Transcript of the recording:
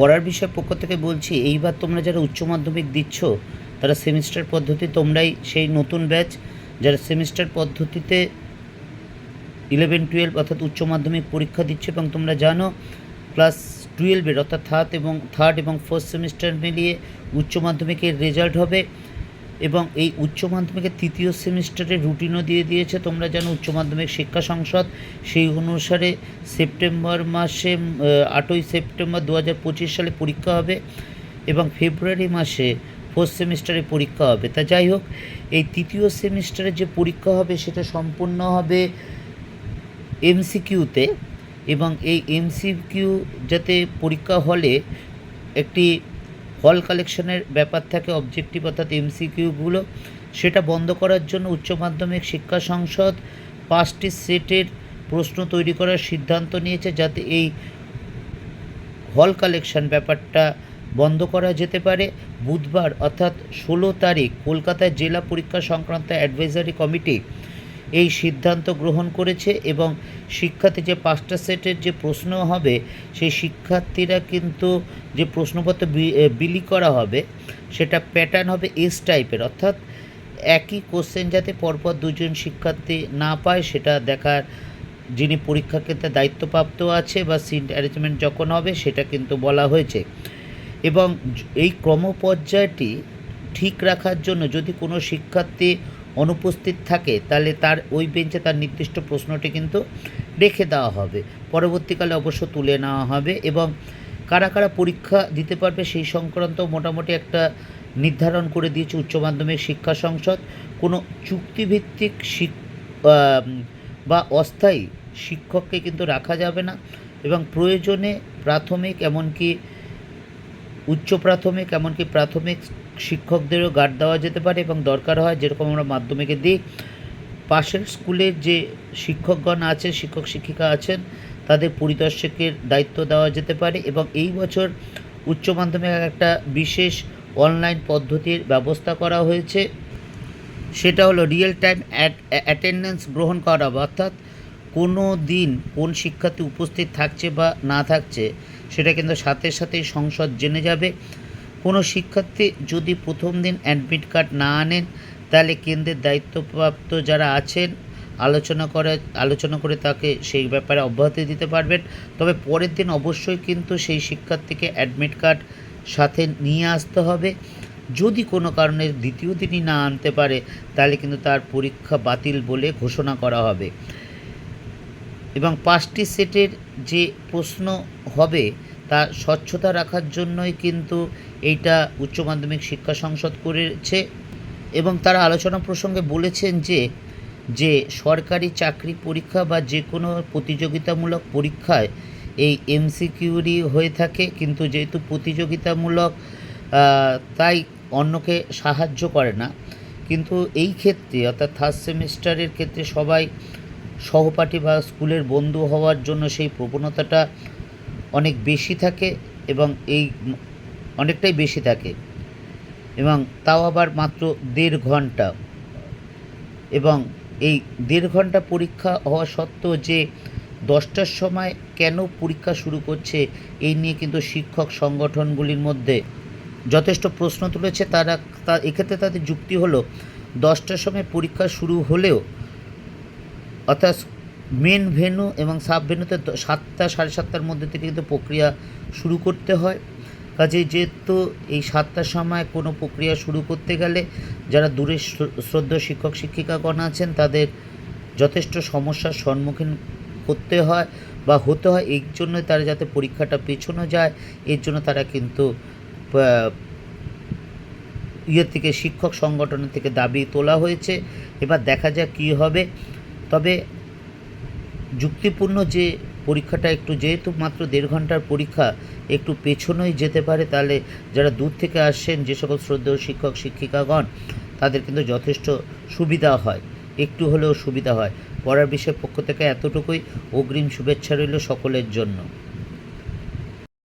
পড়ার বিষয় পক্ষ থেকে বলছি, এইবার তোমরা যারা উচ্চ মাধ্যমিক দিচ্ছ, তারা সেমিস্টার পদ্ধতি তোমরাই সেই নতুন ব্যাচ যারা সেমিস্টার পদ্ধতিতে ইলেভেন টুয়েলভ অর্থাৎ উচ্চ মাধ্যমিক পরীক্ষা দিচ্ছে এবং তোমরা জানো ক্লাস টুয়েলভের অর্থাৎ থার্ড এবং থার্ড এবং ফার্স্ট সেমিস্টার মিলিয়ে উচ্চ মাধ্যমিকের রেজাল্ট হবে। এবং এই উচ্চ মাধ্যমিকের তৃতীয় সেমিস্টারের রুটিনও দিয়ে দিয়েছে। তোমরা জানো উচ্চ মাধ্যমিক শিক্ষা সংসদ, সেই অনুসারে সেপ্টেম্বর মাসে আটই সেপ্টেম্বর দু হাজার পঁচিশ সালে পরীক্ষা হবে এবং ফেব্রুয়ারি মাসে ফোর্থ সেমিস্টারে পরীক্ষা হবে। তা যাই হোক, এই তৃতীয় সেমিস্টারে যে পরীক্ষা হবে সেটা সম্পূর্ণ হবে এমসিকিউতে এবং এই এমসিকিউ যাতে পরীক্ষা হলে একটি হল কালেকশনের ব্যাপার থাকে অবজেক্টিভ অর্থাৎ এমসিকিউগুলো সেটা বন্ধ করার জন্য উচ্চ মাধ্যমিক শিক্ষা সংসদ পাঁচটি সেটের প্রশ্ন তৈরি করার সিদ্ধান্ত নিয়েছে যাতে এই হল কালেকশন ব্যাপারটা বন্ধ করা যেতে পারে। বুধবার অর্থাৎ ষোলো তারিখ কলকাতায় জেলা পরীক্ষা সংক্রান্ত অ্যাডভাইজারি কমিটি এই সিদ্ধান্ত গ্রহণ করেছে এবং শিক্ষার্থী যে পাঁচটা সেটের যে প্রশ্ন হবে, সেই শিক্ষার্থীরা কিন্তু যে প্রশ্নপত্র বিলি করা হবে, সেটা প্যাটার্ন হবে এস টাইপের অর্থাৎ একই কোশ্চেন যাতে পরপর দুজন শিক্ষার্থী না পায়, সেটা দেখার যিনি পরীক্ষা ক্ষেত্রে দায়িত্বপ্রাপ্ত আছে বা সিট অ্যারেঞ্জমেন্ট যখন হবে, সেটা কিন্তু বলা হয়েছে। এবং এই ক্রমপর্যায়টি ঠিক রাখার জন্য যদি কোনো শিক্ষার্থী অনুপস্থিত থাকে, তাহলে তার ওই বেঞ্চে তার নির্দিষ্ট প্রশ্নটি কিন্তু রেখে দেওয়া হবে। পরবর্তীকালে অবশ্য তুলে নেওয়া হবে এবং কারা কারা পরীক্ষা দিতে পারবে সেই সংক্রান্ত মোটামুটি একটা নির্ধারণ করে দিয়েছে উচ্চ মাধ্যমিক শিক্ষা সংসদ। কোনো চুক্তিভিত্তিক শিক বা অস্থায়ী শিক্ষককে কিন্তু রাখা যাবে না এবং প্রয়োজনে প্রাথমিক এমনকি উচ্চ প্রাথমিক এমনকি প্রাথমিক শিক্ষকদেরও গার্ড দেওয়া যেতে পারে এবং দরকার হয় যেরকম আমরা মাধ্যমিকে দিই। পাশের স্কুলের যে শিক্ষকগণ আছে, শিক্ষক শিক্ষিকা আছেন, তাদের পরিদর্শকের দায়িত্ব দেওয়া যেতে পারে এবং এই বছর উচ্চ মাধ্যমিক একটা বিশেষ অনলাইন পদ্ধতির ব্যবস্থা করা হয়েছে। সেটা হলো রিয়েল টাইম অ্যাটেন্ডেন্স গ্রহণ করা, অর্থাৎ কোনো দিন কোন শিক্ষার্থী উপস্থিত থাকছে বা না থাকছে সেটা কিন্তু সাথে সাথেই সংসদ জেনে যাবে। কোনো শিক্ষার্থী যদি প্রথম দিন অ্যাডমিট কার্ড না আনেন, তাহলে কেন্দ্রের দায়িত্বপ্রাপ্ত যারা আছেন, আলোচনা করে আলোচনা করে তাকে সেই ব্যাপারে অব্যাহতি দিতে পারবেন। তবে পরের দিন অবশ্যই কিন্তু সেই শিক্ষার্থীকে অ্যাডমিট কার্ড সাথে নিয়ে আসতে হবে। যদি কোনো কারণে দ্বিতীয় দিনই না আনতে পারে, তাহলে কিন্তু তার পরীক্ষা বাতিল বলে ঘোষণা করা হবে। এবং পাঁচটি সেটের যে প্রশ্ন হবে তা স্বচ্ছতা রাখার জন্যই কিন্তু এইটা উচ্চ মাধ্যমিক শিক্ষা সংসদ করেছে এবং তারা আলোচনা প্রসঙ্গে বলেছেন যে যে সরকারি চাকরি পরীক্ষা বা যে কোনো প্রতিযোগিতামূলক পরীক্ষায় এই এমসিকিউরি হয়ে থাকে, কিন্তু যেহেতু প্রতিযোগিতামূলক তাই অন্যকে সাহায্য করে না। কিন্তু এই ক্ষেত্রে, অর্থাৎ থার্ড সেমিস্টারের ক্ষেত্রে সবাই সহপাঠী বা স্কুলের বন্ধু হওয়ার জন্য সেই প্রবণতাটা অনেক বেশি থাকে এবং এই অনেকটাই বেশি থাকে। এবং তাও আবার মাত্র দেড় ঘণ্টা। এবং এই দেড় ঘণ্টা পরীক্ষা হওয়া সত্ত্বেও যে দশটার সময় কেন পরীক্ষা শুরু করছে, এই নিয়ে কিন্তু শিক্ষক সংগঠনগুলির মধ্যে যথেষ্ট প্রশ্ন তুলেছে। তারা তা, এক্ষেত্রে তাদের যুক্তি হলো, দশটার সময় পরীক্ষা শুরু হলেও অর্থাৎ মেন ভেন্যু এবং সাব ভেন্যুতে সাতটা, সাড়ে সাতটার মধ্যে থেকে কিন্তু প্রক্রিয়া শুরু করতে হয়। কাজে যেহেতু এই সাতটার সময় কোনো প্রক্রিয়া শুরু করতে গেলে যারা দূরে শ্রদ্ধ শিক্ষক, শিক্ষিকাগণ আছেন, তাদের যথেষ্ট সমস্যার সম্মুখীন করতে হয় বা হতে হয়। এই জন্যই তারা যাতে পরীক্ষাটা পেছনো যায়, এর জন্য তারা কিন্তু ইয়ে থেকে শিক্ষক সংগঠনের থেকে দাবি তোলা হয়েছে। এবার দেখা যাক কী হবে। তবে যুক্তিপূর্ণ যে পরীক্ষাটা একটু যেহেতু মাত্র দেড় ঘণ্টার পরীক্ষা, একটু পেছনেই যেতে পারে, তাহলে যারা দূর থেকে আসছেন যে সকল শ্রদ্ধেয় শিক্ষক, শিক্ষিকাগণ, তাদের কিন্তু যথেষ্ট সুবিধা হয়, একটু হলেও সুবিধা হয়। পড়ার বিষয়ের পক্ষ থেকে এতটুকুই। অগ্রিম শুভেচ্ছা রইল সকলের জন্য।